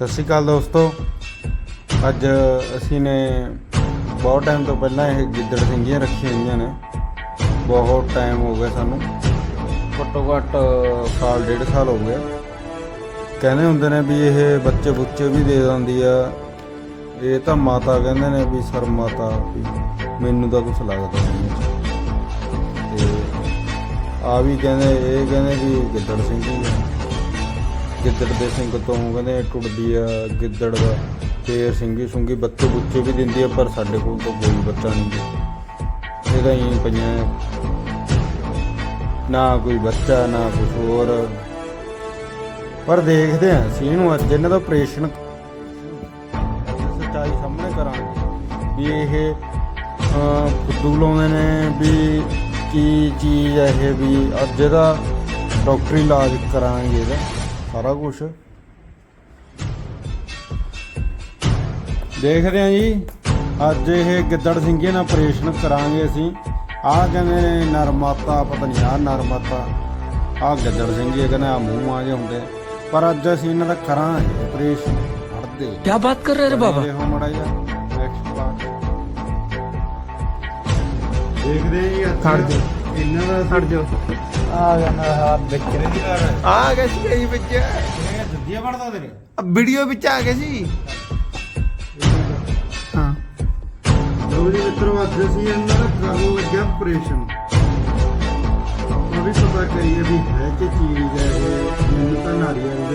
ਸਤਿ ਸ਼੍ਰੀ ਅਕਾਲ ਦੋਸਤੋ। ਅੱਜ ਅਸੀਂ ਨੇ ਬਹੁਤ ਟਾਈਮ ਤੋਂ ਪਹਿਲਾਂ ਇਹ ਗਿੱਦੜ ਸਿੰਘੀਆਂ ਰੱਖੀਆਂ ਹੋਈਆਂ ਨੇ। ਬਹੁਤ ਟਾਈਮ ਹੋ ਗਿਆ ਸਾਨੂੰ। ਘੱਟੋ ਘੱਟ ਸਾਲ, ਡੇਢ ਸਾਲ ਹੋ ਗਿਆ ਕਹਿੰਦੇ ਹੁੰਦੇ ਨੇ ਵੀ ਇਹ ਬੱਚੇ ਬੁੱਚੇ ਵੀ ਦੇ ਦਿੰਦੀ ਆ। ਇਹ ਤਾਂ ਮਾਤਾ ਕਹਿੰਦੇ ਨੇ ਵੀ ਸਰ ਮਾਤਾ ਮੈਨੂੰ ਤਾਂ ਕੁਝ ਲੱਗਦਾ ਨਹੀਂ। ਤੇ ਆ ਵੀ ਕਹਿੰਦੇ, ਇਹ ਕਹਿੰਦੇ ਵੀ ਗਿੱਦੜ ਸਿੰਘ ਗਿੱਦੜ ਦੇ ਸਿੰਘ ਤੋਂ ਕਹਿੰਦੇ ਟੁੱਟਦੀ ਆ ਗਿੱਦੜ ਦਾ। ਫੇਰ ਸਿੰਘੀ ਸੁੰਗੀ ਬੱਚੇ ਬੁੱਚੇ ਵੀ ਦਿੰਦੀ ਆ ਪਰ ਸਾਡੇ ਕੋਲ ਤਾਂ ਕੋਈ ਬੱਚਾ ਨਹੀਂ ਇਹਦਾ ਹੀ ਪਈਆਂ ਨਾ ਕੋਈ ਬੱਚਾ ਨਾ ਕੁਝ ਹੋਰ। ਪਰ ਦੇਖਦੇ ਆ ਅਸੀਂ ਇਹਨੂੰ ਅੱਜ ਇਹਨਾਂ ਦਾ ਆਪਰੇਸ਼ਨ ਸੱਚਾਈ ਸਾਹਮਣੇ ਕਰਾਂਗੇ ਵੀ ਇਹ ਅਹ, ਫੁੱਦੂ ਲਾਉਂਦੇ ਨੇ ਵੀ ਕੀ ਚੀਜ਼ ਹੈ ਇਹ ਵੀ ਅੱਜ ਇਹਦਾ ਡਾਕਟਰੀ ਇਲਾਜ ਕਰਾਂਗੇ ਇਹਦਾ। ਸਾਰਾ ਕੁਝ ਦੇਖਦੇ ਆਂ ਜੀ। ਅੱਜ ਇਹ ਗਿੱਦੜ ਸਿੰਘੇ ਨਾਲ ਆਪਰੇਸ਼ਨ ਕਰਾਂਗੇ ਅਸੀਂ। ਆਹ ਕਹਿੰਦੇ ਨੇ ਨਰਮਾਤਾ ਪਤਾ ਆ ਨਰਮਾਤਾ। ਆ ਗੱਦੜ ਸਿੰਘੇ ਕਹਿੰਦੇ ਆ ਮੂੰਹ ਆ ਜੇ ਹੁੰਦੇ। ਪਰ ਅੱਜ ਅਸੀਂ ਇਹਨਾਂ ਦਾ ਕਰਾਂਗੇ ਆਪਰੇਸ਼ਨ ਹੜਦੇ ਕੀ ਬਾਤ ਕਰ ਰਹੇ ਰੇ ਬਾਬਾ? ਦੇਖੋ ਮੜਾ ਯਾਰ ਦੇਖਦੇ ਜੀ ਖੜ ਜਾ ਇਹਨਾਂ ਦਾ ਖੜ ਜਾ ਆ ਗਿਆ ਨਾ ਹੱਥ ਵਿਚਰੇ ਆ ਗਿਆ ਸੀ ਇਹੀ ਵਿੱਚ। ਇਹ ਜੱਦੀਆਂ ਤੇਰੇ ਵੀਡੀਓ ਵਿੱਚ ਆ ਗਿਆ ਸੀ। ਹਾਂ। ਲੋ ਮਿੱਤਰੋ, ਅੱਜ ਅਸੀਂ ਇਹਨਾਂ ਦਾ ਕਰਨ ਲੱਗਿਆ ਆਪਰੇਸ਼ਨ ਆਪਾਂ ਵੀ ਪਤਾ ਕਰੀਏ ਵੀ ਹੈ ਕਿ ਚੀਜ਼ ਹੈ ਇਹ, ਮੈਨੂੰ ਤਾਂ ਨਾਰੀਅਲ